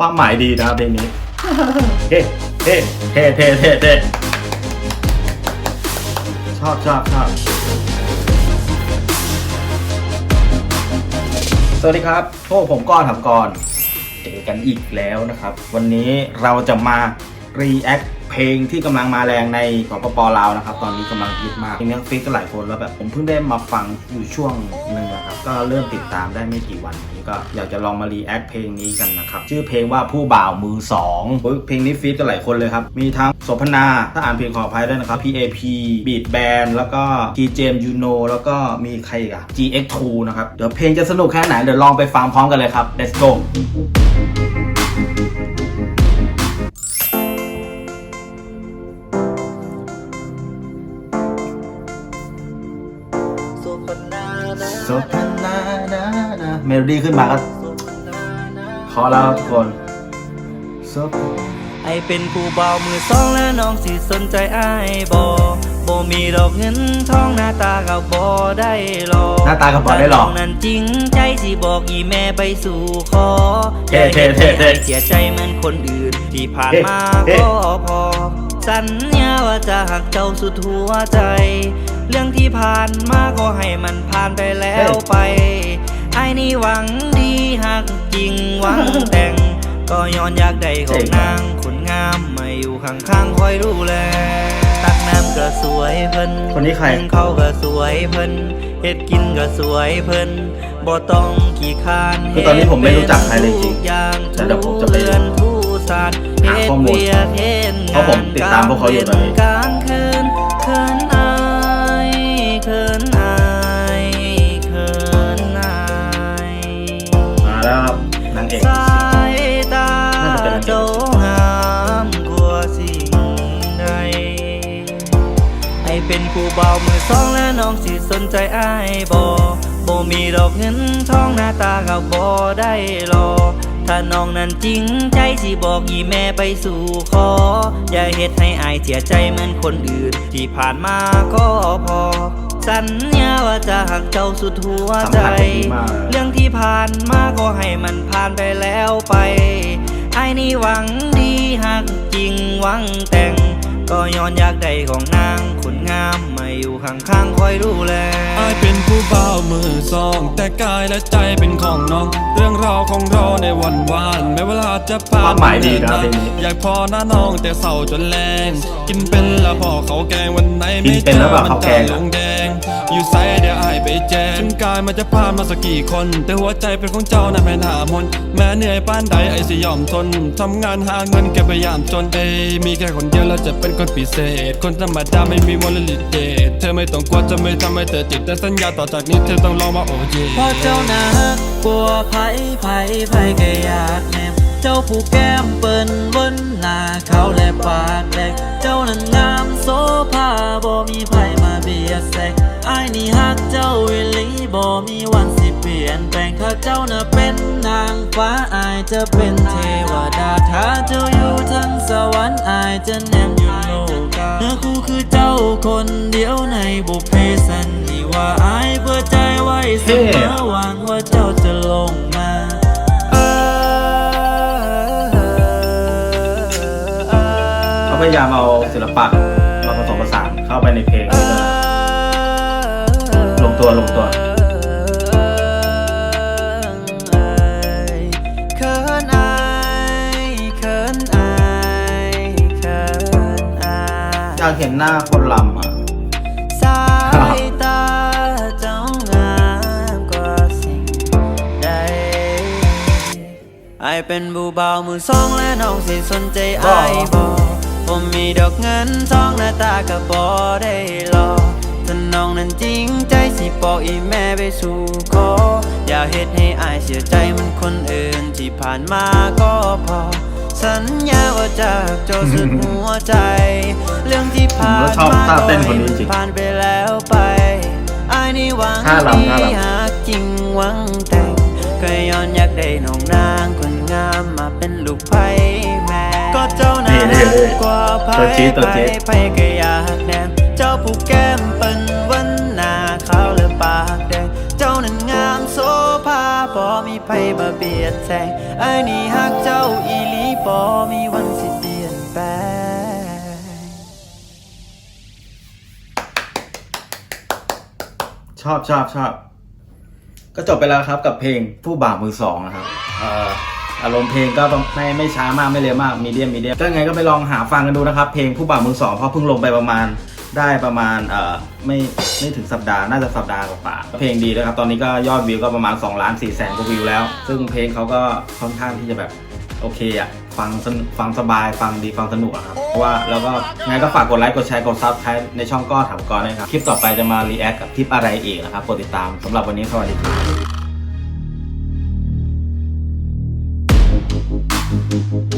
ความหมายดีนะครับเพลงนี้เฮ้เฮ้เท่เท่เท่เท่ชอบชอบชอบสวัสดีครับพวกผมก้อนทำกรเจอกันอีกแล้วนะครับ วันนี้เราจะมา react เพลงที่กำลังมาแรงในสปปลาวนะครับ ตอนนี้กำลังฮิตมากเพลงนี้ฟิกกันหลายคนแล้วแบบผมเพิ่งได้มาฟังอยู่ช่วงหนึ่งนะครับ ก็เริ่มติดตามได้ไม่กี่วันนี้ก็อยากจะลองมา react เพลงนี้กันนะครับ ชื่อเพลงว่าผู้บ่าวมือสองเพลงนี้ฟีดกันหลายคนเลยครับ มีทั้งโสพนาถ้าอ่านเพลงขออภัยด้วยนะครับ PAP Beat Band แล้วก็ T j m Juno แล้วก็มีใครอีกอะ GX2 นะครับเดี๋ยวเพลงจะสนุกแค่ไหนเดี๋ยวลองไปฟังพร้อมกันเลยครับ let's go นะนะเมโลดี้ขึ้นมาก็พอแล้วทุกคนโสพไอเป็นผู้บ่าวมือสองและน้องสิสนใจไอายบอบมีดอกเงินทองหน้าตากับบอได้หรอกหน้าตากับบ่ได้หรอกถ้าน้งนั้นจริงใจสิบอกอีแม่ไปสู่ขอเท่เท่เท่เท่เสียใจเหมือนคนอื่น ที่ผ่านมาเท่ก็พอ สัญญาว่าจะหักเจ้าสุดหัวใจ เรื่องที่ผ่านมาก็ให้มันผ่านไปแล้วไปไอ้นี่หวังดีหักจริงหวังแต่ง ก็ย้อนอยากได้ของนางคนงามมาอยู่ข้างๆคอยดูแลตักน้ำก็สวยเพิ่นคนนี้ใครนึ่งข้าวก็สวยเพิ่นเฮ็ดกินก็สวยเพิ่นบ่ต้องขี้คร้านคือตอนนี้ผมไม่รู้จักใครเลยจริงทุกอย่างแต่เดี๋ยวผมจะไปทุเรือนทุสานหาข้อมูลเฮ็ดเวียกเฮ็ดเพราะผมติดตามพวกเขาอยู่ตอนนี้กลางคืน น่าจะเป็นนางเอกเจ้างามกว่าสิ่งใดไอเป็นผู้เบาวมือสองและน้องสิสนใจไอายบอบมีดอกเงินทองหน้าตากับบอได้หรอกถ้าน้องนั้นจริงใจสิบอกอีแม่ไปสู่ขอ อย่าเฮ็ดให้อายเสียใจเหมือนคนอื่น ที่ผ่านมาก็พอ สัญญาว่าจะหักเจ้าสุดหัวใจสัมผัสได้ดีมากเลยเรื่องที่ผ่านมาก็ให้มันผ่านไปแล้วไป ไอ้นี่หวังดีหักจริงหวังแต่ง ก็ย้อนอยากได้ของนางคนงามมาอยู่ข้างๆคอยดูแลไอ้เป็นผู้เบามือซอง แต่กายและใจเป็นของน้อง เรื่องราวของเราในวันวานแม้เวลา จะผ่านความหมายดีนะเพลงนี้อยากพอหน้าน้องแต่เศร้าจนแรง กินเป็นแล้วพอเขาแกงวันไหนกิไม่นเป็นแล้วเปล่ามัข้าวแกจะงอะ ลงแดง อยู่ไซเดี๋ยวอายไปแจงถึงกายมันจะผ่านมาสักกี่คน แต่หัวใจเป็นของเจ้านะแม่นามนแม้เหนื่อยปานใดไอ้สิยอมทนทำงานหาเงินเก็บพยายามจนเอยมีแค่คนเดียวแล้วจะเป็นคนพิเศษ คนธรรมดาไม่มีวอลลิเดตเธอไม่ต้องกลัวจะไม่ทำให้เธอติดแต่สัญญาต่อจากนี้เธอต้องลองมาโอเยเพราะเจ้านะกลัวไผไผไผก็อยากแนมเจ้าผู้แก้มเปิ้นบนหน้าเขาและปากแดกเจ้านั้นงามโซภาบ่มีไผมาเบียดแซกไอ้ายนี่ฮักเจ้าวิลีบ่มีวันสิเปลี่ยนแปลงถ้าเจ้าน่ะเป็นนางฟ้าอายจะเป็นเทวดาถ้าเจ้าอยู่ทั้งสวรรค์อายจะแนมอยู่โลกาเนื้อคู่คือเจ้าคนเดียวในบุพเพสันนิวาอายเพื่อใจไว้เสมอหวังว่าเจ้าจะลงมาเขาพยายามเอาศิลปะมาผสมผสานเข้าไปในเพลงนี้ด้วยลงตัวลงตัว อยากเห็นหน้าคนลำอะ สายตาจ้างามกว่าสิ่งใดไอเป็นบูเบาวมือสองและน้องสิสนใจไอบอกผมมีดอกเงินทองหน้าตากับบอได้หรอกถ้าน้องนั้นจริงใจสิบอกอีแม่ไปสู่ขออย่าเฮ็ดให้อายเสียใจมันคนอื่นที่ผ่านมาก็พอ สัญญาว่าจะรักจ้าสุดหัวใจ เรื่อง ที่ผ่านผมก็ชอบมาท่าเต้นคนนี้จริงผ่านไปแล้วไปไอ้ายนี่หวังท่าดีรำท่ารำหากจริงหวังแต่งก็ย้อนอยากได้น้องนางคนงามมาเป็นลูกไผ่แม่ก็เจ้านานี่นี่นี่กว่าไผ่ตัวจี๊ดตัวไผ่จี๊ดไผ่ก็อยากแนมเจ้าผู้แก้มเป็นวันหน้าขาวและปากแดงเจ้านั้นงามโซภาพอมีไไผมาเบียดแซงไอ้ายนี่ฮักเจ้าอีหลีบ่มีวันสิเปลี่ยนแปลง ชอบชอบชอบก็จบไปแล้วครับกับเพลงผู้บ่าวมือสองนะครับเอ่ออารมณ์เพลงก็ไม่ไม่ช้ามากไม่เร็วมากมีเดียมมีเดียมก็ไงก็ไปลองหาฟังกันดูนะครับ เพลงผู้บ่าวมือสองเพราะเพิ่งลงไปประมาณได้ประมาณเอ่อไม่ไม่ถึงสัปดาห์น่าจะสัปดาห์กว่าๆเพลงดีด้วยครับ ตอนนี้ก็ยอดวิวก็ประมาณ2ล้าน4แสนกว่าวิวแล้ว ซึ่งเพลงเขาก็ค่อนข้างที่จะแบบ โอเคอะฟังสนุกฟังสบายฟังดีฟังสนุกอะครับเพราะว่าแล้วก็ไงก็ฝากกดไลค์กดแชร์กดซับสไครต์ในช่องก้อถามก้อนนะครับคลิปต่อไปจะมารีแอคกับคลิปอะไรอีกนะครับกดติดตามสำหรับวันนี้สวัสดีครับ